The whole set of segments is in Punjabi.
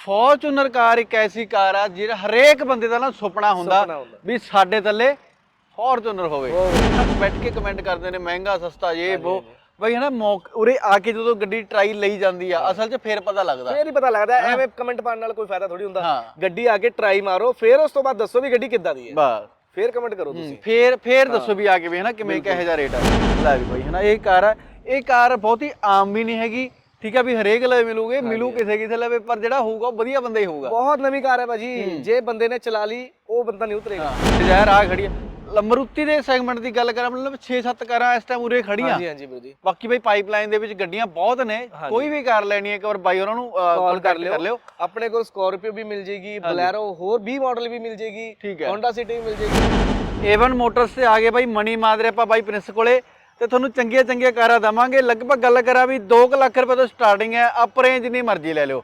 ਫੋਰਚੂਨਰ ਕਾਰ ਇੱਕ ਐਸੀ ਕਾਰ ਆ ਜਿਹੜਾ ਹਰੇਕ ਬੰਦੇ ਦਾ ਨਾ ਸੁਪਨਾ ਹੁੰਦਾ। ਵੀ ਸਾਡੇ ਥੱਲੇ ਫੋਰਚੂਨਰ ਹੋਵੇ। ਬੈਠ ਕੇ ਕਮੈਂਟ ਕਰਦੇ ਨੇ ਮਹਿੰਗਾ ਸਸਤਾ ਇਹ ਉਹ ਬਈ ਹਨਾ ਮੌਕ ਉਰੇ ਆ ਕੇ ਜਦੋਂ ਗੱਡੀ ਟਰਾਈ ਲਈ ਜਾਂਦੀ ਆ ਅਸਲ 'ਚ ਫੇਰ ਪਤਾ ਲੱਗਦਾ। ਫੇਰ ਹੀ ਪਤਾ ਲੱਗਦਾ ਐਵੇਂ ਕਮੈਂਟ ਪਾਉਣ ਨਾਲ ਕੋਈ ਫਾਇਦਾ ਥੋੜੀ ਹੁੰਦਾ। ਗੱਡੀ ਆ ਕੇ ਟਰਾਈ ਮਾਰੋ ਫੇਰ ਉਸ ਤੋਂ ਬਾਅਦ ਦੱਸੋ ਵੀ ਗੱਡੀ ਕਿੱਦਾਂ ਦੀ ਹੈ। ਬਸ। ਫੇਰ ਕਮੈਂਟ ਕਰੋ ਤੁਸੀਂ। ਫੇਰ ਫੇਰ ਦੱਸੋ ਵੀ ਆ ਕੇ ਵੀ ਹਨਾ ਕਿਵੇਂ ਕਿਹੋ ਜਿਹਾ ਰੇਟ ਆ। ਲੈ ਵੀ ਬਈ ਹਨਾ ਇਹ ਕਾਰ ਆ ਇਹ ਕਾਰ ਬਹੁਤੀ ਆਮ ਵੀ ਨਹੀਂ ਹੈਗੀ ਠੀਕ ਆ ਵੀ ਹਰੇਕ ਲਵੇ ਮਿਲੂਗੇ ਮਿਲੂ ਕਿਸੇ ਕਿਸੇ ਲਵੇ ਪਰ ਜਿਹੜਾ ਹੋਊਗਾ ਉਹ ਵਧੀਆ ਬੰਦਾ ਹੀ ਹੋਊਗਾ। ਬਹੁਤ ਨਵੀਂ ਕਾਰ ਹੈ ਭਾਜੀ। ਜੇ ਬੰਦੇ ਨੇ ਚਲਾ ਲਈ ਉਹ ਬੰਦਾ ਨਹੀਂ ਉਤਰੇਗਾ। ਡਿਜ਼ਾਇਰ ਆ ਖੜੀ ਲੰਮਰੂਤੀ ਦੇ ਸੈਗਮੈਂਟ ਦੀ ਗੱਲ ਕਰਾਂ ਮਤਲਬ 6-7 ਕਾਰਾਂ ਇਸ ਟਾਈਮ ਉਰੇ ਖੜੀਆਂ। ਹਾਂਜੀ ਹਾਂਜੀ ਵੀਰ ਜੀ। ਬਾਕੀ ਬਈ ਪਾਈਪਲਾਈਨ ਦੇ ਵਿੱਚ ਗੱਡੀਆਂ ਬਹੁਤ ਨੇ। ਕੋਈ ਵੀ ਕਾਰ ਲੈਣੀ ਹੈ ਇੱਕ ਵਾਰ ਬਾਈ ਉਹਨਾਂ ਨੂੰ ਕਾਲ ਕਰ ਲਿਓ। ਆਪਣੇ ਕੋਲ ਸਕਾਰਪੀਓ ਵੀ ਮਿਲ ਜੇਗੀ ਬਲੈਰੋ ਹੋਰ 20 ਮਾਡਲ ਵੀ ਮਿਲ ਜੇਗੀ ਹੈ। ਹੋਂਡਾ ਸਿਟੀ ਵੀ ਮਿਲ ਜੇਗੀ। ਏਵਨ ਮੋਟਰਸ ਤੇ ਆ ਗਏ ਬਾਈ ਮਣੀ ਮਾਦਰੇ ਆਪਾਂ ਬਾਈ ਪ੍ਰਿੰਸ ਕੋਲੇ। ਤੇ ਤੁਹਾਨੂੰ ਚੰਗੀਆਂ ਚੰਗੀਆਂ ਕਾਰਾਂ ਦਵਾਂਗੇ। ਲਗਭਗ ਗੱਲ ਕਰਾਂ ਵੀ 2 ਲੱਖ ਰੁਪਏ ਤੋਂ ਸਟਾਰਟਿੰਗ ਹੈ ਅਪ ਰੇਂਜ ਜਿੰਨੀ ਮਰਜ਼ੀ ਲੈ ਲਿਓ।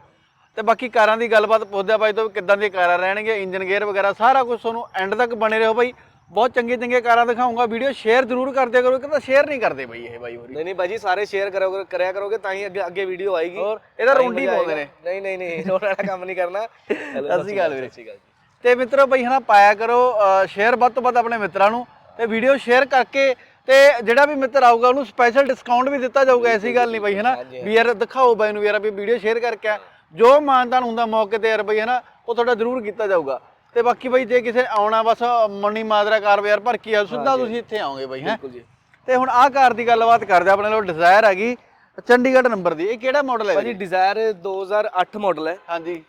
ਤੇ ਬਾਕੀ ਕਾਰਾਂ ਦੀ ਗੱਲਬਾਤ ਪੁੱਛਦੇ ਆ ਬਾਈ ਤੋਂ ਕਿੱਦਾਂ ਦੀਆਂ ਕਾਰਾਂ ਰਹਿਣਗੀਆਂ ਇੰਜਨ ਗੇਅਰ ਵਗੈਰਾ ਸਾਰਾ ਕੁਝ ਤੁਹਾਨੂੰ ਐਂਡ ਤੱਕ ਬਣੇ ਰਹੋ ਬਾਈ ਬਹੁਤ ਚੰਗੀਆਂ ਚੰਗੀਆਂ ਕਾਰਾਂ ਦਿਖਾਉਂਗਾ ਵੀਡੀਓ ਸ਼ੇਅਰ ਜ਼ਰੂਰ ਕਰ ਦਿਆ ਕਰੋ ਕਹਿੰਦਾ ਸ਼ੇਅਰ ਨਹੀਂ ਕਰਦੇ ਬਾਈ ਇਹ ਬਾਈ ਹੋਰੀ। ਨਹੀਂ ਨਹੀਂ ਭਾਜੀ ਸਾਰੇ ਸ਼ੇਅਰ ਕਰੋਗੇ ਕਰਿਆ ਕਰੋਗੇ ਤਾਂ ਹੀ ਅੱਗੇ ਅੱਗੇ ਵੀਡੀਓ ਆਏਗੀ। ਹੋਰ ਇਹਦਾ ਰੌਂਡੀ ਬੋਲਦੇ ਆਏਗਾ। ਨਹੀਂ ਨਹੀਂ ਨਹੀਂ ਰੋਣ ਵਾਲਾ ਕੰਮ ਨਹੀਂ ਕਰਨਾ। ਸ਼੍ਰੀ ਅਕਾਲ ਵੀਰੇ। ਅਕਾਲ ਜੀ। ਤੇ ਮਿੱਤਰੋ ਬਈ ਹਨਾ ਪਾਇਆ ਕਰੋ ਸ਼ੇਅਰ ਵੱਧ ਤੋਂ ਵੱਧ ਆਪਣੇ ਮਿੱਤਰਾਂ ਨੂੰ। ਤੇ ਵੀਡੀਓ ਸ਼ੇਅਰ ਕਰਕੇ ਤੇ ਜਿਹੜਾ ਵੀ ਮਿੱਤਰ ਆਊਗਾ ਉਹਨੂੰ ਸਪੈਸ਼ਲ ਡਿਸਕਾਊਂਟ ਵੀ ਦਿੱਤਾ ਜਾਊਗਾ ਐਸੀ ਗੱਲ ਨਹੀਂ ਬਈ ਹਨਾ? ਵੀ ਯਾਰ ਦਿਖਾਓ ਬਾਈ ਨੂੰ ਯਾਰ ਵੀ ਵੀਡੀਓ ਸ਼ੇਅਰ ਕਰਕੇ ਆ। ਜੋ ਮਾਨਤਾਨ ਹੁੰਦਾ ਮੌਕੇ ਤੇ ਯਾਰ ਬਈ ਹਨਾ ਉਹ ਤੁਹਾਡਾ ਜ਼ਰੂਰ ਕੀਤਾ ਜਾਊਗਾ। ਤੇ ਬਾਕੀ ਬਈ ਜੇ ਕਿਸੇ ਆਉਣਾ ਬਸ ਮਣੀ ਮਾਦਰਾ ਕਾਰ ਬਾਜ਼ਾਰ ਭਰ ਕੇ ਆ ਸਿੱਧਾ ਤੁਸੀਂ ਇੱਥੇ ਆਓਗੇ ਬਈ ਹੈ? ਬਿਲਕੁਲ ਜੀ। ਤੇ ਹੁਣ ਆਹ ਕਾਰ ਦੀ ਗੱਲਬਾਤ ਕਰਦੇ ਆ, ਆਪਣੇ ਕੋਲ ਡਿਜ਼ਾਇਰ ਹੈਗੀ ਚੰਡੀਗੜ੍ਹ ਨੰਬਰ ਦੀ। ਇਹ ਕਿਹੜਾ ਮਾਡਲ ਹੈ ਭਾਜੀ ਜੀ ਡਿਜ਼ਾਇਰ 2008 ਮਾਡਲ ਹੈ। ਹਾਂਜੀ।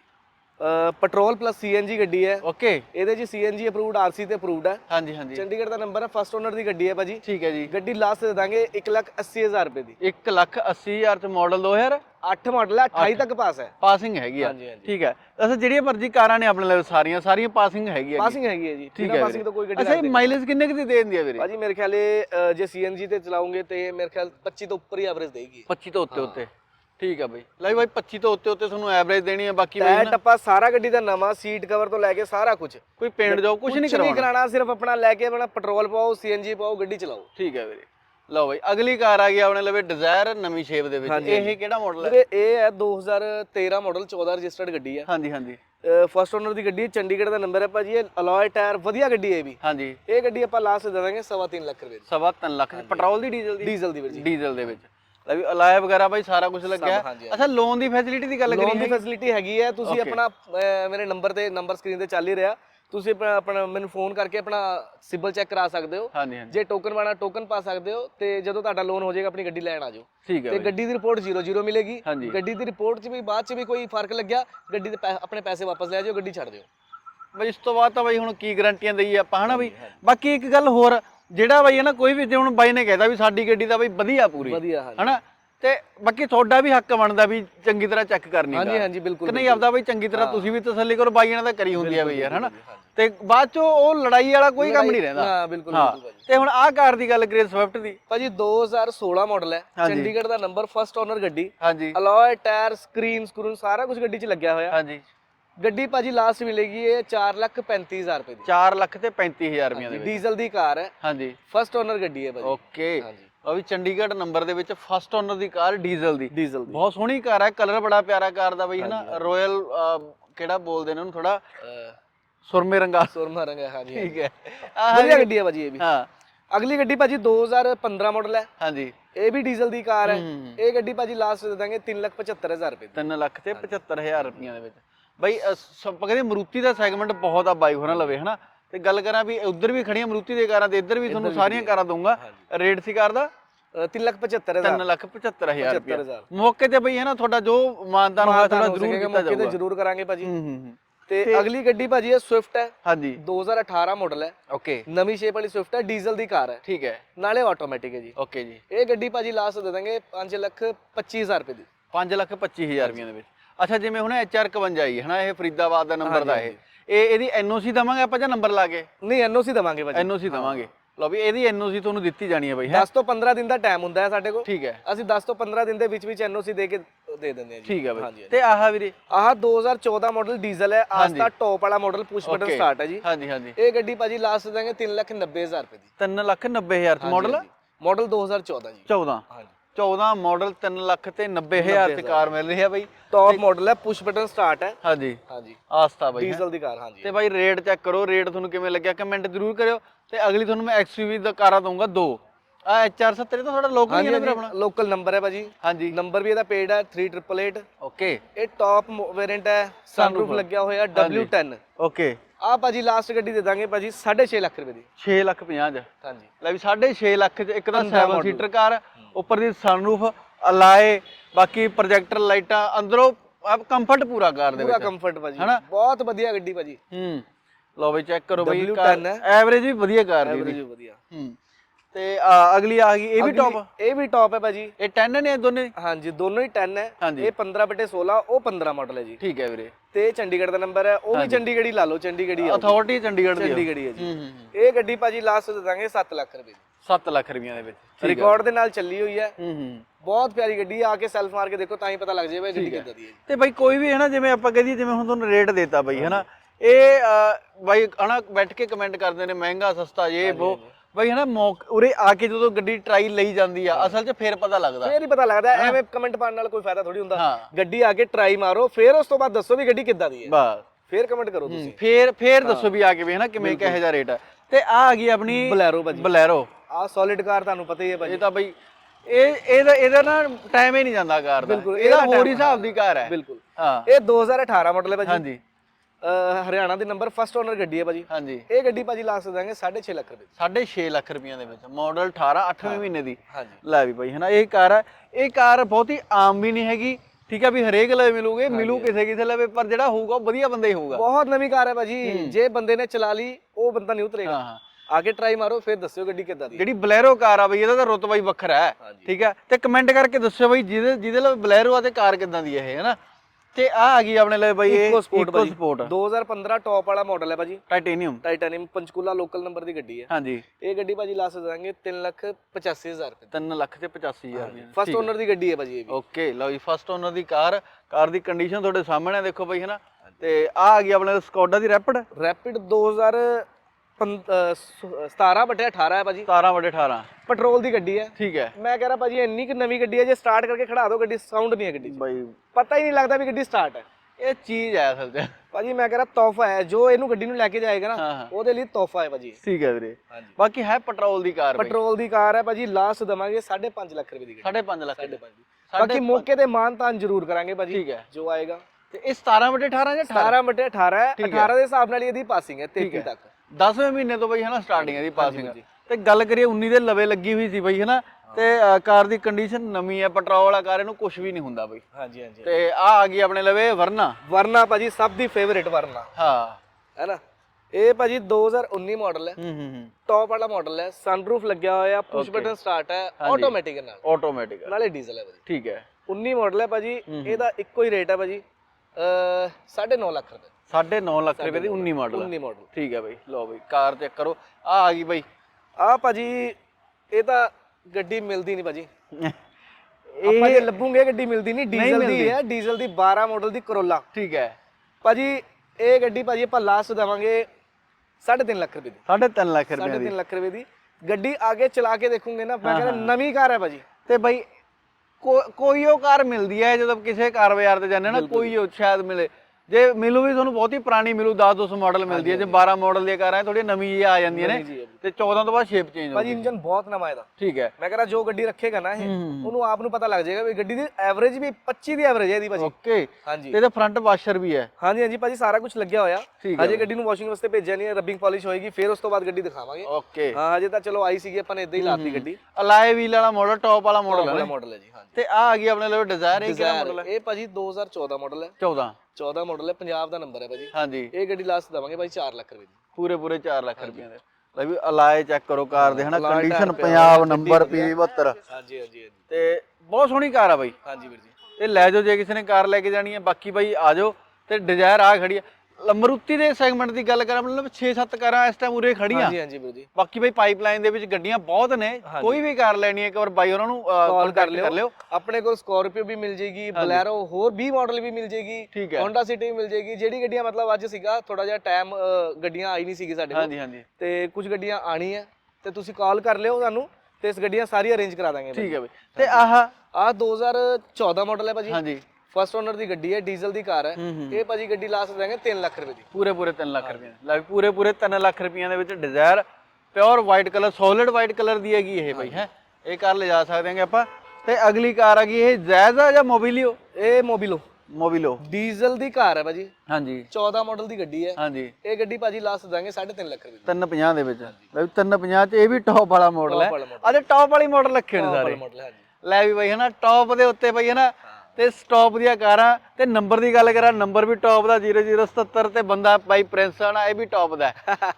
ਪੈਟਰੋਲ ਪਲੱਸ ਸੀਐਨਜੀ ਗੱਡੀ ਹੈ। ਓਕੇ ਇਹਦੇ 'ਚ ਸੀਐਨਜੀ ਅਪਰੂਵਡ ਆਰਸੀ ਤੇ ਅਪਰੂਵਡ ਹੈ। ਹਾਂਜੀ ਹਾਂਜੀ। ਚੰਡੀਗੜ੍ਹ ਦਾ ਨੰਬਰ ਹੈ ਫਸਟ ਓਨਰ ਦੀ ਗੱਡੀ ਹੈ ਭਾਜੀ। ਠੀਕ ਹੈ ਜੀ। ਗੱਡੀ ਲਾਸਟ ਦੇ ਦਾਂਗੇ 180000 ਰੁਪਏ ਦੀ। 1 ਲੱਖ 80 ਹਜ਼ਾਰ ਚ ਮਾਡਲ 2000 8 ਮਾਡਲ ਹੈ 28 ਤੱਕ ਪਾਸ ਹੈ। ਪਾਸਿੰਗ ਹੈਗੀ ਆ। ਠੀਕ ਹੈ। ਅੱਛਾ ਜਿਹੜੀਆਂ ਮਰਜ਼ੀ ਕਾਰਾਂ ਨੇ ਆਪਣੇ ਲਈ ਸਾਰੀਆਂ ਸਾਰੀਆਂ ਪਾਸਿੰਗ ਹੈਗੀ ਆ ਪਾਸਿੰਗ ਹੈਗੀ ਹੈ ਜੀ। ਠੀਕ ਹੈ ਪਾਸਿੰਗ ਤੋਂ ਕੋਈ ਗੱਡੀ ਅੱਛਾ ਮਾਈਲੇਜ ਕਿੰਨੇ ਕੁ ਦੀ ਦਿੰਦੀ ਆ ਵੀਰੇ? ਭਾਜੀ ਮੇਰੇ ਖਿਆਲੇ ਜੇ ਸੀਐਨਜੀ ਤੇ ਚਲਾਉਂਗੇ ਤੇ ਮੇਰੇ ਖਿਆਲ 25 ਤੋਂ ਉੱਪਰ ਹੀ ਐਵਰੇਜ ਦੇਗੀ। 25 ਤੋਂ ਉੱਤੇ ਉੱਤੇ। ਠੀਕ ਆ ਬਈ। ਲੈ ਬਾਈ 25 ਤੋਂ ਉੱਤੇ ਉੱਤੇ ਤੁਹਾਨੂੰ ਐਵਰੇਜ ਦੇਣੀ ਆ ਬਾਕੀ ਬਈ ਟਾਇਰ ਨਾ ਟੱਪਾ ਸਾਰਾ ਗੱਡੀ ਦਾ ਨਵਾਂ ਸੀਟ ਕਵਰ ਤੋਂ ਲੈ ਕੇ ਸਾਰਾ ਕੁਝ ਕੋਈ ਪੇਂਟ ਜਾਓ ਕੁਝ ਨਹੀਂ ਕਰਾਉਣਾ। ਕਰਾਣਾ ਸਿਰਫ ਆਪਣਾ ਲੈ ਕੇ ਆਪਣਾ ਪੈਟਰੋਲ ਪਾਓ ਸੀਐਨਜੀ ਪਾਓ ਗੱਡੀ ਚਲਾਓ। ਠੀਕ ਹੈ ਵੀਰੇ। ਲਓ ਬਾਈ ਅਗਲੀ ਕਾਰ ਆ ਗਈ ਆਪਣੇ ਲਵੇ ਡਿਜ਼ਾਇਰ ਨਵੀਂ ਸ਼ੇਪ ਦੇ ਵਿੱਚ। ਇਹ ਕਿਹੜਾ ਮਾਡਲ ਹੈ ਵੀਰੇ ਇਹ ਹੈ 2013 ਮਾਡਲ 14 ਰਜਿਸਟਰਡ ਗੱਡੀ ਹੈ ਹਾਂਜੀ ਹਾਂਜੀ। ਫਸਟ ਓਨਰ ਦੀ ਗੱਡੀ ਹੈ ਚੰਡੀਗੜ੍ਹ ਦਾ ਨੰਬਰ ਹੈ ਭਾਜੀ ਇਹ ਅਲੋਏ ਟਾਇਰ ਵਧੀਆ ਗੱਡੀ ਹੈ ਇਹ ਵੀ। ਹਾਂਜੀ। ਇਹ ਗੱਡੀ ਆਪਾਂ ਲਾਸਟ ਦੇ ਦਾਂਗੇ 3.5 ਲੱਖ ਰੁਪਏ ਸਵਾ ਲੱਖ ਪੈਟਰੋਲ ਦੀ ਡੀਜ਼ਲ ਦੀ। ਡੀਜ਼ਲ ਦੀ ਵੀਰ ਜੀ। ਡੀਜ਼ਲ ਦੇ ਵਿੱਚ। ਲੈ ਵੀ ਅਲਾਏ ਵਗੈਰਾ ਬਾਈ ਸਾਰਾ ਕੁਝ ਲੱਗਿਆ। ਹਾਂਜੀ, ਅੱਛਾ ਲੋਨ ਦੀ ਫੈਸਿਲਿਟੀ ਦੀ ਗੱਲ ਲੋਨ ਕਰੀਏ। ਦੀ ਫੈਸਿਲਿਟੀ ਹੈਗੀ ਹੈ ਤੁਸੀਂ ਆਪਣਾ ਅਹ, ਮੇਰੇ ਨੰਬਰ ਤੇ ਨੰਬਰ ਸਕਰੀਨ ਤੇ ਚੱਲ ਹੀ ਰਿਹਾ। ਤੁਸੀਂ ਆਪਣਾ ਆਪਣਾ ਮੈਨੂੰ ਫੋਨ ਕਰਕੇ ਆਪਣਾ ਸਿਬਲ ਚੈੱਕ ਕਰਾ ਸਕਦੇ ਹੋ। ਹਾਂਜੀ ਹਾਂਜੀ। ਜੇ ਟੋਕਨ ਵਾਲਾ ਟੋਕਨ ਪਾ ਸਕਦੇ ਹੋ ਤੇ ਜਦੋਂ ਤੁਹਾਡਾ ਲੋਨ ਹੋ ਜਾਏਗਾ ਆਪਣੀ ਗੱਡੀ ਲੈਣ ਆ ਜਾਓ। ਠੀਕ ਹੈ ਤੇ ਬਾਈ। ਗੱਡੀ ਦੀ ਰਿਪੋਰਟ 00 ਮਿਲੇਗੀ। ਹਾਂਜੀ। ਗੱਡੀ ਦੀ ਰਿਪੋਰਟ 'ਚ ਵੀ ਬਾਅਦ 'ਚ ਵੀ ਕੋਈ ਫ਼ਰਕ ਲੱਗਿਆ ਗੱਡੀ ਦੇ ਪੈ- ਆਪਣੇ ਪੈਸੇ ਵਾਪਸ ਲੈ ਜਾਓ ਗੱਡੀ ਛੱਡ ਦਿਓ। ਬਈ ਇਸ ਤੋਂ ਬਾਅਦ ਤਾਂ ਬਈ ਹੁਣ ਕੀ ਗਾਰੰਟੀਆਂ ਦਈਏ ਆਪਾਂ ਹਨਾ ਬਈ? ਬਾਕੀ ਇੱਕ ਗੱਲ ਹੋਰ ਜਿਹੜਾ ਬਈ ਹੈ ਨਾ ਕੋਈ ਵੀ ਜੇ ਹੁਣ ਬਾਈ ਨੇ ਕਹਿਤਾ ਵੀ ਸਾਡੀ ਗੱਡੀ ਤਾਂ ਬਈ ਵਧੀਆ ਪੂਰੀ। ਵਧੀਆ ਹਾਂਜੀ। ਹਨਾ? ਤੇ ਬਾਕੀ ਤੁਹਾਡਾ ਵੀ ਹੱਕ ਬਣਦਾ ਵੀ ਚੰਗੀ ਤਰ੍ਹਾਂ ਚੈੱਕ ਕਰਨੀ ਹਾਂਜੀ। ਹਾਂਜੀ ਬਿਲਕੁਲ ਨਹੀਂ ਆਪਦਾ ਬਈ ਚੰਗੀ ਤਰ੍ਹਾਂ ਤੁਸੀਂ ਵੀ ਤਸੱਲੀ ਕਰੋ ਬਾਈਆਂ ਨਾਲ ਤਾਂ ਕਰੀ ਹੁੰਦੀ ਆ ਬਈ ਯਾਰ ਹਨਾ? ਤੇ ਬਾਅਦ ਚੋਂ ਉਹ ਲੜਾਈ ਵਾਲਾ ਕੋਈ ਕੰਮ ਨਹੀਂ ਰਹਿੰਦਾ। ਹਾਂ ਬਿਲਕੁਲ ਹਾਂ। ਬਿਲਕੁਲ ਤੇ ਹੁਣ ਆਹ ਕਾਰ ਦੀ ਗੱਲ ਕਰੀਏ ਸਵਿਫਟ ਦੀ। ਭਾਜੀ 2016 ਮਾਡਲ ਹੈ। ਚੰਡੀਗੜ੍ਹ ਦਾ ਨੰਬਰ ਫਸਟ ਓਨਰ ਗੱਡੀ। ਹਾਂਜੀ। ਅਲੋਏ ਟਾਇਰ ਸਕਰੀਨ ਸਕਰੂਨ ਸਾਰਾ ਕੁਝ ਗੱਡੀ 'ਚ ਲੱਗਿਆ ਹੋਇਆ। ਹਾਂਜੀ। ਗੱਡੀ ਭਾਜੀ ਲਾਸਟ ਮਿਲੇਗੀ ਇਹ 435000 ਰੁਪਏ ਦੀ। 4 ਲੱਖ ਤੇ 35000 ਰੁਪਈਆ ਦੇ ਵਿੱਚ। ਡੀਜ਼ਲ ਦੀ ਕਾਰ ਹੈ। ਹਾਂਜੀ। ਫਸਟ ਓਨਰ ਗੱਡੀ ਹੈ ਭਾਜੀ। ਓਕੇ ਹਾਂਜੀ। ਉਹ ਵੀ ਚੰਡੀਗੜ੍ਹ ਨੰਬਰ ਦੇ ਵਿੱਚ ਫਸਟ ਓਨਰ ਦੀ ਕਾਰ ਡੀਜ਼ਲ ਦੀ। ਡੀਜ਼ਲ ਦੀ। ਬਹੁਤ ਸੋਹਣੀ ਕਾਰ ਹੈ ਕਲਰ ਬੜਾ ਪਿਆਰਾ ਕਾਰ ਦਾ ਬਈ ਹਨਾ? ਰਾਇਲ ਕਿਹੜਾ ਬੋਲਦੇ ਨੇ ਉਹਨੂੰ ਥੋੜਾ ਸੁਰਮੇ ਰੰਗਾ। ਸੁਰਮਾ ਰੰਗ ਹਾਂਜੀ ਠੀਕ ਹੈ। ਆਹ ਵਧੀਆ ਗੱਡੀ ਹੈ ਭਾਜੀ ਇਹ ਵੀ। ਹਾਂ। ਅਗਲੀ ਗੱਡੀ ਭਾਜੀ 2015 ਮਾਡਲ ਹੈ। ਹਾਂਜੀ। ਇਹ ਵੀ ਡੀਜ਼ਲ ਦੀ ਕਾਰ ਹੈ। ਇਹ ਗੱਡੀ ਭਾਜੀ ਲਾਸਟ ਦੇ ਦਾਂਗੇ 375000 ਰੁਪਏ ਦੀ। 3 ਲੱਖ ਤੇ 75000 ਰੁਪਈਆ ਦੇ ਵਿੱਚ। ਬਈ ਕਹਿੰਦੇ ਮਰੂਤੀ ਦਾ ਸੈਗਮੈਂਟ ਬਹੁਤ ਆ ਬਾਈ ਹੋਰਾਂ ਲਵੇ ਹਨਾ? ਤੇ ਗੱਲ ਕਰਾਂ ਵੀ ਉਧਰ ਵੀ ਖੜੀਆਂ ਮਰੂਤੀ ਦੇ ਕਾਰਾਂ ਤੇ ਇੱਧਰ ਵੀ ਤੁਹਾਨੂੰ ਸਾਰੀਆਂ ਕਾਰਾਂ ਦਊਂਗਾ। ਰੇਟ ਸੀ ਕਾਰ ਦਾ? 375000 3 ਲੱਖ 75000 ਰੁਪਈਆ 75000 ਮੌਕੇ ਤੇ ਬਈ ਹਨਾ ਤੁਹਾਡਾ ਜੋ ਮਾਨਦਾਨ ਹੋਇਆ ਥੋੜਾ ਜ਼ਰੂਰ ਕੀਤਾ ਮੌਕੇ ਤੇ ਜਾਊਗਾ। ਜ਼ਰੂਰ ਕਰਾਂਗੇ ਭਾਜੀ। ਹੂੰ ਹੂੰ ਹੂੰ। ਤੇ ਅਗਲੀ ਗੱਡੀ ਭਾਜੀ ਇਹ ਸਵਿਫਟ ਹੈ। ਹਾਂਜੀ। 2018 ਮਾਡਲ ਹੈ। ਓਕੇ। ਨਵੀਂ ਸ਼ੇਪ ਵਾਲੀ ਸਵਿਫਟ ਹੈ ਡੀਜ਼ਲ ਦੀ ਕਾਰ ਹੈ। ਠੀਕ ਹੈ। ਨਾਲੇ ਆਟੋਮੈਟਿਕ ਹੈ ਜੀ। ਓਕੇ ਜੀ। ਇਹ ਗੱਡੀ ਭਾਜੀ ਲਾਸਟ ਦੇ ਦਾਂਗੇ 5 ਲੱਖ 25000 ਰੁਪਏ ਦੀ। 5 ਲੱਖ 25000 ਰੁਪਈਆ ਦੇ ਵਿੱਚ। ਅੱਛਾ ਜਿਵੇਂ ਹੁਣ HR 51 ਆਈ ਹੈ ਹਨਾ ਇਹ ਫਰੀਦਾਬਾਦ ਦਾ ਨੰਬਰ ਦਾ ਇਹ। ਇਹ ਇਹਦੀ ਐਨਓਸੀ ਦਵਾਂਗੇ ਆਪਾਂ ਜਾਂ ਨੰਬਰ ਲਾ ਕੇ? ਨਹੀਂ ਐਨਓਸੀ ਦਵਾਂਗੇ ਭਾਜੀ। ਐਨਓਸੀ ਦਵਾਂਗੇ। ਲਓ ਵੀ ਇਹਦੀ ਐਨਓਸੀ ਤੁਹਾਨੂੰ ਦਿੱਤੀ ਜਾਣੀ ਹੈ ਬਈ ਹੈ? 10 ਤੋਂ 15 ਦਿਨ ਦਾ ਟਾਈਮ ਹੁੰਦਾ ਹੈ ਸਾਡੇ ਕੋਲ। ਠੀਕ ਹੈ। ਅਸੀਂ 10 ਤੋਂ 15 ਦਿਨ ਦੇ ਵਿੱਚ ਵਿੱਚ ਐਨਓਸੀ ਦੇ ਕੇ ਦੇ ਦਿੰਦੇ ਹਾਂ ਜੀ। ਠੀਕ ਹੈ ਬਈ। ਤੇ ਆਹ ਵੀਰੇ? ਆਹ 2014 ਮਾਡਲ ਡੀਜ਼ਲ ਹੈ। ਆਸਤਾ ਟੌਪ ਵਾਲਾ ਮਾਡਲ ਪੁਸ਼ ਬਟਨ. ਸਟਾਰਟ ਹੈ ਜੀ। ਹਾਂਜੀ ਹਾਂਜੀ। ਇਹ ਗੱਡੀ ਭਾਜੀ ਲਾਸਟ ਦਾਂਗੇ 3 ਲੱਖ 90000 ਰੁਪਏ ਦੀ। 3 ਲੱਖ 90000 ਚ ਮਾਡਲ ਮਾਡਲ 2014 ਜੀ। 14 ਹਾਂਜੀ। 14 ਮਾਡਲ 3 ਲੱਖ ਤੇ 90000 ਚ ਕਾਰ ਮਿਲ ਰਹੀ ਹੈ ਬਾਈ। ਟੌਪ ਮਾਡਲ ਹੈ ਪੁਸ਼ ਬਟਨ ਸਟਾਰਟ ਹੈ। ਹਾਂਜੀ। ਹਾਂਜੀ। ਆਸਤਾ ਬਾਈ। ਡੀਜ਼ਲ ਦੀ ਕਾਰ ਹਾਂਜੀ। ਤੇ ਬਾਈ ਰੇਟ ਚੈੱਕ ਕਰੋ ਰੇਟ ਤੁਹਾਨੂੰ ਕਿਵੇਂ ਲੱਗਿਆ? ਕਮੈਂਟ ਜ਼ਰੂਰ ਕਰਿਓ। ਤੇ ਅਗਲੀ ਤੁਹਾਨੂੰ ਮੈਂ ਐਕਸਯੂਵੀ ਦਾ ਕਾਰਾਂ ਦਊਂਗਾ ਦੋ। ਆ HR70 ਤਾਂ ਤੁਹਾਡਾ ਲੋਕਲ ਹੀ ਹੈ ਨਾ ਆਪਣਾ। ਲੋਕਲ ਨੰਬਰ ਹੈ ਭਾਜੀ। ਹਾਂਜੀ। ਨੰਬਰ ਵੀ ਇਹਦਾ ਪੇਡ ਹੈ 3888 ਓਕੇ ਇਹ ਟੌਪ ਵੇਰੀਐਂਟ ਹੈ। ਸਨਰੂਫ ਲੱਗਿਆ ਹੋਇਆ W10 ਓਕੇ ਆ ਭਾਜੀ ਲਾਸਟ ਗੱਡੀ ਦੇ ਦਾਂਗੇ ਭਾਜੀ 6.5 ਲੱਖ ਰੁਪਏ ਦੀ। 6 ਲੱਖ 50 ਚ ਹਾਂਜੀ। ਲੈ ਵੀ 6.5 ਲੱਖ ਚ ਇੱਕ ਤਾਂ ਪੰਦਰਾਂ 7 model। ਸੀਟਰ ਕਾਰ ਉੱਪਰ ਦੀ ਸਨਰੂਫ ਅਲਾਏ ਬਾਕੀ ਪ੍ਰੋਜੈਕਟਰ ਲਾਈਟਾਂ ਅੰਦਰੋਂ ਕੰਫਰਟ ਪੂਰਾ ਕਾਰ ਦੇ ਪੂਰਾ ਕੰਫਰਟ ਭਾਜੀ। ਹਨਾ? ਬਹੁਤ ਵਧੀਆ ਗੱਡੀ ਭਾਜੀ। ਹੂੰ। ਲਓ ਬਈ ਚੈੱਕ ਕਰੋ ਬਈ W10 ਹੈ। ਐਵਰੇਜ ਵੀ ਵਧੀਆ ਕਾਰ ਦੀ ਐਵਰੇਜ। ਵਧੀਆ। ਹੂੰ। ਤੇ ਅਗਲੀ ਆ ਗਈ ਇਹ ਵੀ ਟੌਪ ਇਹ ਵੀ ਟੌਪ ਹੈ ਭਾਜੀ। ਇਹ 10 ਨੇ ਇਹ ਦੋਨੇ? ਹਾਂਜੀ ਦੋਨੋਂ ਹੀ 10 ਹੈ। ਹਾਂਜੀ। ਇਹ 15/16 ਉਹ 15 ਮਾਡਲ ਹੈ ਜੀ। ਠੀਕ ਹੈ ਵੀਰੇ। ਤੇ ਇਹ ਚੰਡੀਗੜ੍ਹ ਦਾ ਨੰਬਰ ਹੈ ਉਹ ਵੀ ਚੰਡੀਗੜ੍ਹ ਹੀ ਲਾ ਲਓ ਚੰਡੀਗੜ੍ਹ ਹੀ ਅਥਾਰਟੀ ਚੰਡੀਗੜ੍ਹ ਦੀ ਚੰਡੀਗੜ੍ਹ ਹੀ ਹੈ ਜੀ। ਹੂੰ ਇਹ ਗੱਡੀ ਭਾਜੀ ਲਾਸਟ ਦੇ ਦਾਂਗੇ 7 ਲੱਖ ਰੁਪਏ ਦੀ। 7 ਲੱਖ ਰੁਪਈਆ ਦੇ ਵਿੱਚ ਰਿਕਾਰਡ ਦੇ ਨਾਲ ਚੱਲੀ ਹੋਈ ਹੈ। ਹੂੰ ਹੂੰ। ਬਹੁਤ ਪਿਆਰੀ ਗੱਡੀ ਆ ਕੇ ਸੈਲਫ ਮਾਰ ਕੇ ਦੇਖੋ ਤਾਂ ਹੀ ਪਤਾ ਲੱਗ ਜਾਏਗਾ ਗੱਡੀ ਕਿੱਦਾਂ ਦੀ ਹੈ ਜੀ। ਤੇ ਬਾਈ ਕੋਈ ਵੀ ਹੈ ਨਾ ਜਿਵੇਂ ਆਪਾਂ ਕਹਦੀ ਜਿਵੇਂ ਹੁਣ ਤੁਹਾਨੂੰ ਰੇਟ ਦੇਤਾ ਬਾਈ ਹੈ ਨਾ। ਇਹ ਅ, ਬਾਈ ਹਨਾ ਬੈਠ ਕੇ ਕਮੈਂਟ ਕਰਦੇ ਨੇ ਮਹਿੰਗਾ ਸਸਤਾ ਇਹ ਉਹ ਬਾਈ ਹੈ ਨਾ ਮੌਕ ਉਰੇ ਆ ਕੇ ਜਦੋਂ ਗੱਡੀ ਟਰਾਈ ਲਈ ਜਾਂਦੀ ਆ ਅਸਲ 'ਚ ਫੇਰ ਪਤਾ ਲੱਗਦਾ। ਫੇਰ ਹੀ ਪਤਾ ਲੱਗਦਾ ਹੈ, ਐਵੇਂ ਕਮੈਂਟ ਪਾਉਣ ਨਾਲ ਕੋਈ ਫਾਇਦਾ ਥੋੜੀ ਹੁੰਦਾ। ਹਾਂ। ਗੱਡੀ ਆ ਕੇ ਟਰਾਈ ਮਾਰੋ ਫੇਰ ਉਸ ਤੋਂ ਬਾਅਦ ਦੱਸੋ ਵੀ ਗੱਡੀ ਕਿੱਦਾਂ ਦੀ ਹੈ। ਬਸ। ਫੇਰ ਕਮੈਂਟ ਕਰੋ ਤੁਸੀਂ। ਫੇਰ ਫੇਰ ਦੱਸੋ ਵੀ ਆ ਕੇ ਵੀ ਹੈ ਨਾ ਕਿਵੇਂ ਕਿਹੋ ਜਿਹਾ ਰੇਟ ਆ। ਤੇ ਆ ਆ ਗਈ ਆਪਣੀ ਬਲੈਰੋ ਭਾਜੀ। ਬਲੈਰੋ। ਆ ਸੋਲਿਡ ਕਾਰ ਤੁਹਾਨੂੰ ਪਤਾ ਹੀ ਹੈ ਭਾਜੀ। ਇਹ ਤਾਂ ਬਾਈ ਇਹ ਇਹਦਾ ਇਹਦਾ ਨਾ ਟਾਈਮ ਹੀ ਨਹੀਂ ਜਾਂਦਾ ਕਾਰ ਦਾ। ਬਿਲਕੁਲ, ਇਹਦਾ ਇਹਦਾ ਹੋਰ time- ਹਿਸਾਬ ਦੀ ਕਾਰ ਹੈ। ਬਿਲਕੁਲ। ਹਾਂ। ਇਹ 2018 ਮਾਡਲ ਹੈ ਭਾਜੀ। ਹਾਂਜੀ। ਹਰਿਆਣਾ ਦੀ ਨੰਬਰ ਫਸਟ ਓਨਰ ਗੱਡੀ ਹੈ ਭਾਜੀ। ਹਾਂਜੀ। ਇਹ ਗੱਡੀ ਭਾਜੀ ਲਾਸਟ ਦਾਂਗੇ 6.5 ਲੱਖ ਰੁਪਏ ਦੀ 6.5 ਲੱਖ ਰੁਪਈਆ ਦੇ ਵਿੱਚ। ਮਾਡਲ 18 8ਵੇਂ ਮਹੀਨੇ ਦੀ। ਹਾਂਜੀ। ਲੈ ਵੀ ਬਾਈ ਹਨਾ ਇਹ ਕਾਰ ਹੈ। ਇਹ ਕਾਰ ਬਹੁਤ ਹੀ ਆਮ ਵੀ ਨਹੀਂ ਹੈਗੀ। ਠੀਕ ਹੈ ਵੀ ਹਰੇਕ ਲਵੇ ਮਿਲੂਗੇ ਮਿਲੂ ਕਿਸੇ ਕਿਸੇ ਲਵੇ ਪਰ ਜਿਹੜਾ ਹੋਊਗਾ ਉਹ ਵਧੀਆ ਬੰਦਾ ਹੀ ਹੋਊਗਾ। ਬਹੁਤ ਨਵੀਂ ਕਾਰ ਹੈ ਭਾਜੀ। ਜੇ ਬੰਦੇ ਨੇ ਚਲਾ ਲਈ ਉਹ ਬੰਦਾ ਨਹੀਂ ਉਤਰੇਗਾ। ਹਾਂ ਆ ਕੇ ਟਰਾਈ ਮਾਰੋ ਫਿਰ ਦੱਸਿਓ ਗੱਡੀ ਕਿੱਦਾਂ ਦੀ ਜਿਹੜੀ ਬਲੈਰੋ ਕਾਰ ਆ ਬਈ ਇਹਦਾ ਤਾਂ ਰੁਤਬਾ ਹੀ ਵੱਖਰਾ ਹੈ। ਠੀਕ ਹੈ? ਤੇ ਕਮੈਂਟ ਕਰਕੇ ਦੱਸਿਓ ਬਈ ਜਿਹਦੇ ਜਿਹਦੇ ਲਈ ਬਲੈਰੋ ਆ ਤੇ ਕਾਰ ਕਿਦਾਂ ਦੀ ਹੈ ਇਹ ਹਨਾ? ਤੇ ਆ ਆ ਗਈ ਆਪਣੇ ਲਈ ਬਈ ਇਹ ਇਕੋ ਸਪੋਰਟ ਸਪੋਰਟ 2015 ਟੌਪ ਵਾਲਾ ਮਾਡਲ ਹੈ ਭਾਜੀ। Titanium titanium Panchkula local number ਦੀ ਗੱਡੀ ਹੈ। ਹਾਂਜੀ। ਇਹ ਗੱਡੀ ਭਾਜੀ ਲਾਸਟ ਦਾਂਗੇ 3 ਲੱਖ 85000 ਰੁਪਏ। 3 ਲੱਖ ਤੇ 85000 ਦੀ। ਫਸਟ ਓਨਰ ਦੀ ਗੱਡੀ ਹੈ ਭਾਜੀ ਇਹ ਵੀ। ਓਕੇ ਲਓ ਜੀ ਫਸਟ ਓਨਰ ਦੀ ਕਾਰ ਕਾਰ ਦੀ ਕੰਡੀਸ਼ਨ ਤੁਹਾਡੇ ਸਾਹਮਣੇ ਦੇਖੋ ਬਈ ਹਨਾ? ਤੇ ਆ ਆ ਗਈ ਆਪਣੇ ਸਕੋਡਾ ਦੀ ਰੈਪਿਡ ਰੈਪਿਡ 2017 ਬਟੇ 18 ਹੈ ਭਾਜੀ। 17 ਵਡੇ 18 ਪੈਟਰੋਲ ਦੀ ਗੱਡੀ ਹੈ। ਠੀਕ ਹੈ। ਮੈਂ ਕਹਿ ਰਿਹਾ ਭਾਜੀ ਇੰਨੀ ਕਿ ਨਵੀਂ ਗੱਡੀ ਹੈ ਜੇ ਸਟਾਰਟ ਕਰਕੇ ਖੜਾ ਦੋ ਗੱਡੀ ਸਾਊਂਡ ਨਹੀਂ ਹੈ ਗੱਡੀ 'ਚ। ਬਈ ਪਤਾ ਹੀ ਨਹੀਂ ਲੱਗਦਾ ਵੀ ਗੱਡੀ ਸਟਾਰਟ ਹੈ। ਇਹ ਚੀਜ਼ ਹੈ ਅਸਲ 'ਚ। ਭਾਜੀ ਮੈਂ ਕਹਿ ਰਿਹਾ ਤੋਹਫਾ ਹੈ। ਜੋ ਇਹਨੂੰ ਗੱਡੀ ਨੂੰ ਲੈ ਕੇ ਜਾਏਗਾ ਨਾ। ਉਹਦੇ ਲਈ ਤੋਹਫਾ ਹੈ ਭਾਜੀ। ਠੀਕ ਹੈ ਵੀਰੇ। ਬਾਕੀ ਹੈ ਪੈਟਰੋਲ ਦੀ ਕਾਰ ਪੈਟਰੋਲ ਦੀ ਕਾਰ ਹੈ ਭਾਜੀ ਲਾਸਟ ਦਵਾਂਗੇ 5.5 ਲੱਖ ਰੁਪਏ ਦੀ ਗੱਡੀ। 5.5 ਲੱਖ ਦੀ। 5.5 ਬਾਕੀ ਮੌਕੇ ਤੇ ਮਾਨ ਤਾਨ ਜ਼ਰੂਰ ਕਰਾਂਗੇ ਭਾਜੀ ਠੀਕ ਹੈ। ਜੋ ਆਏਗਾ। ਤੇ ਇਹ 17 ਵਡੇ 18 ਜਾਂ 18 18 ਬਟੇ 18 ਹੈ। ਠੀਕ ਹੈ। 18 ਦੇ ਹਿਸਾਬ ਨਾਲ ਇਹਦੀ ਪਾਸਿੰਗ ਹੈ 33 ਤੱਕ। 10ਵੇਂ ਮਹੀਨੇ ਤੋਂ ਬਈ ਹਨਾ ਸਟਾਰਟਿੰਗ ਹੈ ਦੀ ਪਾਸਿੰਗ। ਤੇ ਗੱਲ ਕਰੀਏ 19 ਦੇ ਲਵੇ ਲੱਗੀ ਹੋਈ ਸੀ ਬਈ ਹਨਾ ਤੇ ਕਾਰ ਦੀ ਕੰਡੀਸ਼ਨ ਨਵੀਂ ਹੈ ਪੈਟਰੋਲ ਵਾਲਾ ਕਾਰ ਇਹਨੂੰ ਕੁਝ ਵੀ ਨਹੀਂ ਹੁੰਦਾ ਬਈ। ਹਾਂਜੀ ਹਾਂਜੀ ਤੇ ਆ ਆ ਗਈ ਆਪਣੇ ਲਵੇ ਵਰਨਾ। ਵਰਨਾ ਭਾਜੀ ਸਭ ਦੀ ਫੇਵਰੇਟ ਵਰਨਾ। ਹਾਂ। ਇਹ ਭਾਜੀ 2019 ਮਾਡਲ ਹੈ। ਹੂੰ ਹੂੰ ਟੌਪ ਵਾਲਾ ਮਾਡਲ ਹੈ। ਸਨਰੂਫ ਲੱਗਿਆ ਹੋਇਆ ਪੁਸ਼ ਬਟਨ ਸਟਾਰਟ ਹੈ ਆਟੋਮੈਟਿਕ ਨਾਲ। ਆਟੋਮੈਟਿਕ ਨਾਲੇ ਡੀਜ਼ਲ ਹੈ ਭਾਜੀ। ਠੀਕ ਹੈ। 19 ਮਾਡਲ ਹੈ ਭਾਜੀ ਇਹਦਾ ਇੱਕੋ ਹੀ ਰੇਟ ਹੈ ਭਾਜੀ ਅ 9.5 ਲੱਖ ਰੁਪਏ। 9.5 ਲੱਖ ਰੁਪਏ ਦੀ 19 ਮਾਡਲ 19 ਮਾਡਲ। ਠੀਕ ਹੈ ਬਈ ਲਓ ਬਈ ਕਾਰ ਚੈੱਕ ਕਰੋ। ਆ ਆ ਗਈ ਬਈ। ਆ ਭਾਜੀ ਇਹ ਤਾਂ ਗੱਡੀ ਮਿਲਦੀ ਨਹੀਂ ਭਾਜੀ। ਆਪਾਂ ਜੇ ਲੱਭੂਗੇ ਗੱਡੀ ਮਿਲਦੀ ਨਹੀਂ ਡੀਜ਼ਲ ਦੀ ਹੈ ਡੀਜ਼ਲ ਦੀ 12 ਮਾਡਲ ਦੀ ਕਰੋਲਾ ਠੀਕ ਹੈ। ਭਾਜੀ ਇਹ ਗੱਡੀ ਭਾਜੀ ਆਪਾਂ ਲਾਸਟ ਦੇਵਾਂਗੇ 3.5 ਲੱਖ ਰੁਪਏ ਦੀ। 3.5 ਲੱਖ ਰੁਪਏ 3.5 ਲੱਖ ਰੁਪਏ ਦੀ। ਗੱਡੀ ਆਗੇ ਚਲਾ ਕੇ ਦੇਖੂਗੇ ਨਾ ਮੈਂ ਕਹਿੰਦਾ ਨਵੀਂ ਕਾਰ ਹੈ ਭਾਜੀ। ਤੇ ਬਈ ਕੋ- ਕੋਈ ਉਹ ਕਾਰ ਮਿਲਦੀ ਹੈ ਜਦੋਂ ਕਿਸੇ ਕਾਰ ਬਾਜ਼ਾਰ ਤੇ ਜਾਂਦੇ ਨਾ ਕੋਈ ਉਹ ਸ਼ਾਇਦ ਮਿਲੇ। ਜੇ ਮਿਲੂ ਵੀ ਤੁਹਾਨੂੰ ਬਹੁਤੀ ਪੁਰਾਣੀ ਮਿਲੂ 10 200 ਮਾਡਲ ਮਿਲਦੀ ਹੈ ਜੇ 12 ਮਾਡਲ ਦੀਆਂ ਕਾਰਾਂ ਥੋੜੀ ਨਵੀਂ ਜਿਹੀ ਆ ਜਾਂਦੀਆਂ ਨੇ ਜੀ। ਤੇ 14 ਤੋਂ ਬਾਅਦ ਸ਼ੇਪ ਚੇਂਜ ਹੋ। ਭਾਜੀ ਇੰਜਨ ਬਹੁਤ ਨਵਾਂ ਇਹਦਾ। ਠੀਕ ਹੈ। ਮੈਂ ਕਹਿੰਦਾ ਜੋ ਗੱਡੀ ਰੱਖੇਗਾ ਨਾ ਇਹ ਉਹਨੂੰ ਆਪ ਨੂੰ ਪਤਾ ਲੱਗ ਜਾਏਗਾ ਵੀ ਗੱਡੀ ਦੀ ਐਵਰੇਜ ਵੀ 25 ਦੀ ਐਵਰੇਜ ਹੈ ਇਹਦੀ ਭਾਜੀ। ਓਕੇ। ਹਾਂਜੀ। ਤੇ ਇਹਦਾ ਫਰੰਟ ਵਾਸ਼ਰ ਵੀ ਹੈ। ਹਾਂਜੀ ਹਾਂਜੀ ਭਾਜੀ ਸਾਰਾ ਕੁਝ ਲੱਗਿਆ ਹੋਇਆ। ਹਜੇ ਗੱਡੀ ਨੂੰ ਵਾਸ਼ਿੰਗ ਵਾਸਤੇ ਭੇਜਿਆ ਨਹੀਂ ਹੈ ਰਬਿੰਗ ਪਾਲਿਸ਼ ਹੋਏਗੀ ਫਿਰ ਉਸ ਤੋਂ ਬਾਅਦ ਗੱਡੀ ਦਿਖਾਵਾਂਗੇ। ਓਕੇ। ਹਾਂ ਹਜੇ ਤਾਂ ਚਲੋ ਆਈ ਸੀਗੀ ਆਪਾਂ ਨੇ ਇਦਾਂ ਹੀ ਲਾਤੀ ਗੱਡੀ। ਅਲਾਏ ਵੀਲ ਵਾਲਾ ਮਾਡਲ ਟੌਪ ਵਾਲਾ ਮਾਡਲ ਹੈ ਮਾਡਲ ਹੈ ਜੀ ਹਾਂਜੀ। ਤੇ ਆ ਆ ਗਈ ਆਪਣੇ ਲਈ ਡਿਜ਼ਾਇਰ ਇਹ ਕਿਹੜਾ ਮਾਡਲ ਹੈ? ਇਹ ਭਾਜੀ 2014 ਮਾਡਲ ਹੈ। 14 14 ਮਾਡਲ ਹੈ ਪੰਜਾਬ ਦਾ ਨੰਬਰ ਹੈ ਭਾਜੀ। ਹਾਂਜੀ। ਇਹ ਗੱਡੀ ਲਾਸਟ ਦਵਾਂਗੇ ਭਾਈ 4 ਲੱਖ ਰੁਪਏ ਦੀ। ਪੂਰੇ ਪੂਰੇ 4 ਲੱਖ ਰੁਪਏ ਦੇ। ਲੈ ਵੀ ਅਲਾਏ ਚੈੱਕ ਕਰੋ ਕਾਰ ਦੇ ਹਨਾ? ਕੰਡੀਸ਼ਨ ਪੰਜਾਬ ਨੰਬਰ ਗੱਡੀ P72 ਹਾਂਜੀ ਹਾਂਜੀ ਹਾਂਜੀ। ਤੇ ਬਹੁਤ ਸੋਹਣੀ ਕਾਰ ਆ ਬਾਈ। ਹਾਂਜੀ ਵੀਰ ਜੀ। ਤੇ ਲੈ ਜਾਓ ਜੇ ਕਿਸੇ ਨੇ ਕਾਰ ਲੈ ਕੇ ਜਾਣੀ ਹੈ ਬਾਕੀ ਬਾਈ ਆ ਜਾਓ। ਤੇ ਡਿਜ਼ਾਇਰ ਆ ਖੜੀ ਹੈ। ਮਰੂਤੀ ਦੇ ਸੈਗਮੈਂਟ ਦੀ ਗੱਲ ਕਰਾਂ ਮਤਲਬ 6-7 ਕਾਰਾਂ ਇਸ ਟਾਈਮ ਉਰੇ ਖੜੀਆਂ। ਹਾਂਜੀ ਹਾਂਜੀ ਵੀਰ ਜੀ। ਬਾਕੀ ਬਾਈ ਪਾਈਪਲਾਈਨ ਦੇ ਵਿੱਚ ਗੱਡੀਆਂ ਬਹੁਤ ਨੇ। ਕੋਈ ਵੀ ਕਾਰ ਲੈਣੀ ਹੈ ਇੱਕ ਵਾਰ ਬਾਈ ਉਹਨਾਂ ਨੂੰ ਕਾਲ ਕਰ ਲਿਓ। ਆਪਣੇ ਕੋਲ ਸਕੋਰਪੀਓ ਵੀ ਮਿਲ ਜੇਗੀ ਬਲੈਰੋ ਹੋਰ 20 ਮਾਡਲ ਵੀ ਮਿਲ ਜੇਗੀ ਹੋਂਡਾ ਸਿਟੀ ਮਿਲ ਜੇਗੀ। ਜਿਹੜੀ ਗੱਡੀਆਂ ਮਤਲਬ ਅੱਜ ਸੀਗਾ ਥੋੜਾ ਜਿਹਾ ਟਾਈਮ ਗੱਡੀਆਂ ਆਈ ਨਹੀਂ ਸੀਗੀ ਸਾਡੇ ਕੋਲ। ਹਾਂਜੀ ਹਾਂਜੀ। ਤੇ ਕੁਝ ਗੱਡੀਆਂ ਆਣੀ ਹੈ ਤੇ ਤੁਸੀਂ ਕਾਲ ਕਰ ਲਿਓ ਤੁਹਾਨੂੰ ਤੇ ਇਸ ਗੱਡੀਆਂ ਸਾਰੀਆਂ ਅਰੇਂਜ ਕਰਾ ਦਾਂਗੇ ਠੀਕ ਹੈ ਬਈ। ਤੇ ਆਹ ਆ 2014 ਮਾਡਲ ਹੈ ਭਾਜੀ। ਹਾਂਜੀ। ਫਸਟ ਓਨਰ ਦੀ ਗੱਡੀ ਹੈ ਡੀਜ਼ਲ ਦੀ ਕਾਰ ਹੈ। ਇਹ ਭਾਜੀ ਗੱਡੀ ਲਾਸਟ ਦਾਂਗੇ 3 ਲੱਖ ਰੁਪਏ ਦੀ। ਪੂਰੇ ਪੂਰੇ 3 ਲੱਖ ਰੁਪਏ ਲੈ ਵੀ ਪੂਰੇ ਪੂਰੇ 3 ਲੱਖ ਰੁਪਈਆਂ ਦੇ ਵਿੱਚ Dzire pure white colour solid white colour ਦੀ ਹੈਗੀ ਇਹ ਬਈ ਹੈ? ਇਹ ਕਾਰ ਲਿਜਾ ਸਕਦੇ ਹਾਂਗੇ ਆਪਾਂ। ਤੇ ਅਗਲੀ ਕਾਰ ਹੈਗੀ ਇਹ ਜ਼ੈਜ਼ਾ ਜਾਂ ਮੋਬਿਲਿਓ ਇਹ ਮੋਬਿਲੋ ਮੋਬਿਲੋ ਡੀਜ਼ਲ ਦੀ ਕਾਰ ਹੈ ਭਾਜੀ। ਹਾਂਜੀ। 14 ਮਾਡਲ ਦੀ ਗੱਡੀ ਹੈ। ਹਾਂਜੀ। ਇਹ ਗੱਡੀ ਭਾਜੀ ਲਾਸਟ ਦਾਂਗੇ 3.5 ਲੱਖ ਰੁਪਏ ਦੀ। 350 ਦੇ ਵਿੱਚ। ਲੈ ਵੀ 350 ਚ ਇਹ ਵੀ ਟੌਪ ਵਾਲਾ ਮਾਡਲ ਹੈ। ਅਜੇ ਟੌਪ ਵਾਲੀ ਮਾਡਲ ਰੱਖੇ ਨੇ ਸਾਰੇ। ਜੀ ਲੈ ਵੀ ਬਈ ਹਨਾ ਟੌਪ ਦੇ ਉੱਤੇ ਬਈ ਹਨਾ ਤੇ ਸਟਾਪ ਦੀਆਂ ਕਾਰਾਂ ਤੇ ਨੰਬਰ ਦੀ ਗੱਲ ਕਰਾਂ ਨੰਬਰ ਵੀ ਟੌਪ ਦਾ 0077 ਤੇ ਬੰਦਾ ਬਾਈ ਪ੍ਰਿੰਸ ਆ ਨਾ ਇਹ ਵੀ ਟੌਪ ਦਾ।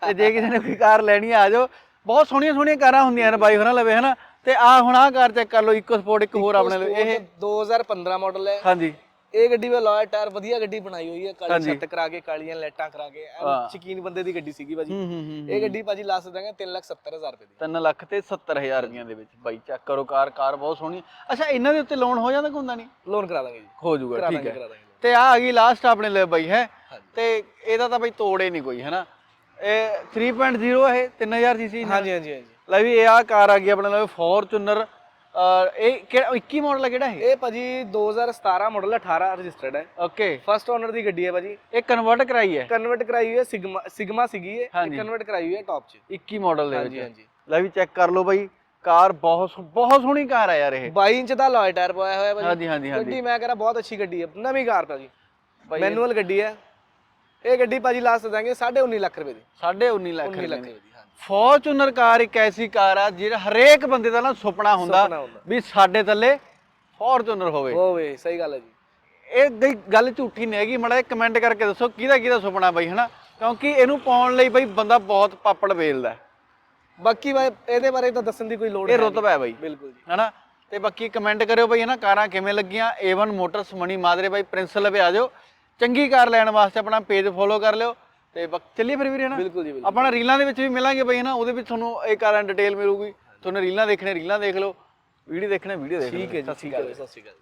ਤੇ ਜੇ ਕਿਸੇ ਨੇ ਕੋਈ ਕਾਰ ਲੈਣੀ ਆ ਜਾਓ। ਬਹੁਤ ਸੋਹਣੀਆਂ ਸੋਹਣੀਆਂ ਕਾਰਾਂ ਹੁੰਦੀਆਂ ਨੇ ਬਾਈ ਹੋਰਾਂ ਲਵੇ ਹਨਾ? ਤੇ ਆ ਹੁਣ ਆ ਕਾਰ ਚੈੱਕ ਕਰ ਲਓ ਇਕੋ ਸਪੋਰਟ ਇੱਕ ਹੋਰ ਆਪਣੇ ਲਈ ਇਹ 2015 ਮਾਡਲ ਹੈ। ਹਾਂਜੀ। ਇਹ ਗੱਡੀ ਵਿੱਚ ਲੋਇਰ ਟਾਇਰ ਵਧੀਆ ਗੱਡੀ ਬਣਾਈ ਹੋਈ ਹੈ ਕਾਲੀ ਛੱਤ ਕਰਾ ਕੇ ਕਾਲੀਆਂ ਲਾਈਟਾਂ ਕਰਾ ਕੇ ਐਨ ਸ਼ਕੀਨ ਬੰਦੇ ਦੀ ਗੱਡੀ ਸੀਗੀ ਭਾਜੀ। ਹੂੰ ਹੂੰ ਹੂੰ ਇਹ ਗੱਡੀ ਭਾਜੀ ਲਾਸਟ ਦਾਂਗੇ 370000 ਰੁਪਏ ਦੀ। 3 ਲੱਖ ਤੇ 70000 ਰੁਪਈਆਂ ਦੇ ਵਿੱਚ। ਬਾਈ ਚੈੱਕ ਕਰੋ ਕਾਰ ਕਾਰ ਬਹੁਤ ਸੋਹਣੀ। ਅੱਛਾ ਇਹਨਾਂ ਦੇ ਉੱਤੇ ਲੋਨ ਹੋ ਜਾਂਦਾ ਕਿ ਹੁੰਦਾ ਨਹੀਂ? ਲੋਨ ਕਰਾ ਦਾਂਗੇ ਜੀ। ਹੋ ਜਾਊਗਾ ਕਰਾ ਠੀਕ ਦਾਂਗੇ ਹੈ। ਕਰਾ ਦਾਂਗੇ ਤੇ ਆ ਆ ਗਈ ਲਾਸਟ ਆਪਣੇ ਲਈ ਬਾਈ ਹੈ। ਹਾਂਜੀ। ਤੇ ਇਹਦਾ ਤਾਂ ਬਾਈ ਤੋੜੇ ਨਹੀਂ ਕੋਈ ਹੈਨਾ। ਇਹ 3.0 ਹੈ 3000 ਸੀਸੀ ਹਾਂਜੀ ਹਾਂਜੀ ਹਾਂਜੀ। ਲੈ ਵੀ ਇਹ ਆ ਕਾਰ ਆ ਗਈ ਆਪਣੇ ਲਈ ਫੋਰਚੂਨਰ ਇਹ ਕਿਹੜਾ 21 ਮਾਡਲ ਹੈ ਕਿਹੜਾ ਇਹ? ਇਹ ਭਾਜੀ 2017 ਮਾਡਲ 18 ਰਜਿਸਟਰਡ ਹੈ। ਓਕੇ ਫਸਟ ਓਨਰ ਦੀ ਗੱਡੀ ਹੈ ਭਾਜੀ। ਇਹ ਕਨਵਰਟ ਕਰਾਈ ਹੈ? ਕਨਵਰਟ ਕਰਾਈ ਹੋਈ ਹੈ ਸਿਗਮਾ ਸਿਗਮਾ ਸੀਗੀ ਇਹ। ਹਾਂਜੀ। ਕਨਵਰਟ ਕਰਾਈ ਹੋਈ ਹੈ ਟੌਪ 'ਚ। 21 ਮਾਡਲ ਦੇ ਹਾਂਜੀ ਵਿੱਚ। ਹਾਂਜੀ। ਲੈ ਵੀ ਚੈੱਕ ਕਰ ਲਓ ਬਾਈ ਕਾਰ ਬਹੁਤ ਸੋ- ਬਹੁਤ ਸੋਹਣੀ ਕਾਰ ਆ ਯਾਰ ਇਹ। 22 ਇੰਚ ਦਾ ਲੋਇ ਟਾਇਰ ਪਾਇਆ ਹੋਇਆ ਭਾਜੀ। ਹਾਂਜੀ ਹਾਂਜੀ ਹਾਂਜੀ। ਗੱਡੀ ਮੈਂ ਕਹਿੰਦਾ ਬਹੁਤ ਅੱਛੀ ਗੱਡੀ ਹੈ ਨਵੀਂ ਕਾਰ ਭਾਜੀ। ਮੈਨੂਅਲ ਗੱਡੀ ਹੈ। ਇਹ ਗੱਡੀ ਭਾਜੀ ਲਾਸਟ ਦਾਂਗੇ 19.5 ਲੱਖ ਰੁਪਏ ਦੀ। 19.5 ਲੱਖ 19 ਲੱਖ ਦੀ। ਫੋਰਚੂਨਰ ਕਾਰ ਇੱਕ ਐਸੀ ਕਾਰ ਆ ਜਿਹੜਾ ਹਰੇਕ ਬੰਦੇ ਦਾ ਨਾ ਸੁਪਨਾ ਹੁੰਦਾ। ਵੀ ਸਾਡੇ ਥੱਲੇ ਫੋਰਚੂਨਰ ਹੋਵੇ। ਹੋਵੇ ਸਹੀ ਗੱਲ ਹੈ ਜੀ। ਇਹ ਗਈ ਗੱਲ ਝੂਠੀ ਨਹੀਂ ਹੈਗੀ ਮੜਾ ਕਮੈਂਟ ਕਰਕੇ ਦੱਸੋ ਕਿਹਦਾ ਕਿਹਦਾ ਸੁਪਨਾ ਬਈ ਹਨਾ? ਕਿਉਂਕਿ ਇਹਨੂੰ ਪਾਉਣ ਲਈ ਬਈ ਬੰਦਾ ਬਹੁਤ ਪਾਪੜ ਵੇਲਦਾ। ਹੈ। ਬਾਕੀ ਭਾਈ ਇਹਦੇ ਬਾਰੇ ਤਾਂ ਦੱਸਣ ਦੀ ਕੋਈ ਲੋੜ ਇਹ ਹੈ ਰੁਤਬਾ ਹੈ ਬਈ। ਬਿਲਕੁਲ ਜੀ। ਹਨਾ? ਤੇ ਬਾਕੀ ਕਮੈਂਟ ਕਰਿਓ ਬਈ ਹਨਾ? ਕਾਰਾਂ ਕਿਵੇਂ ਲੱਗੀਆਂ? A1 ਮੋਟਰਸ ਮਣੀ ਮਾਦਰੇ ਬਾਈ ਪ੍ਰਿੰਸ ਲਵੇ ਆ ਜਾਓ। ਚੰਗੀ ਕਾਰ ਲੈਣ ਵਾਸਤੇ ਆਪਣਾ ਪੇਜ ਫੋਲੋ ਕਰ ਲਿਓ। ਤੇ ਬਕ ਚੱਲੀਏ ਫਿਰ ਵੀਰੇ ਹਨਾ? ਬਿਲਕੁਲ ਜੀ ਬਿਲਕੁਲ। ਆਪਣਾ ਰੀਲਾਂ ਦੇ ਵਿੱਚ ਵੀ ਮਿਲਾਂਗੇ ਬਈ ਹਨਾ? ਉਹਦੇ ਵਿੱਚ ਤੁਹਾਨੂੰ ਇਹ ਕਾਰਾਂ ਡਿਟੇਲ ਮਿਲੂਗੀ। ਤੁਹਾਨੂੰ ਰੀਲਾਂ ਦੇਖਣੇ ਰੀਲਾਂ ਦੇਖ ਲਓ। ਵੀਡੀਓ ਦੇਖਣੇ ਵੀਡੀਓ ਦੇਖ ਲਓ। ਠੀਕ ਹੈ ਜੀ ਠੀਕ ਹੈ ਸਤਿ ਸ਼੍ਰੀ ਅਕਾਲ।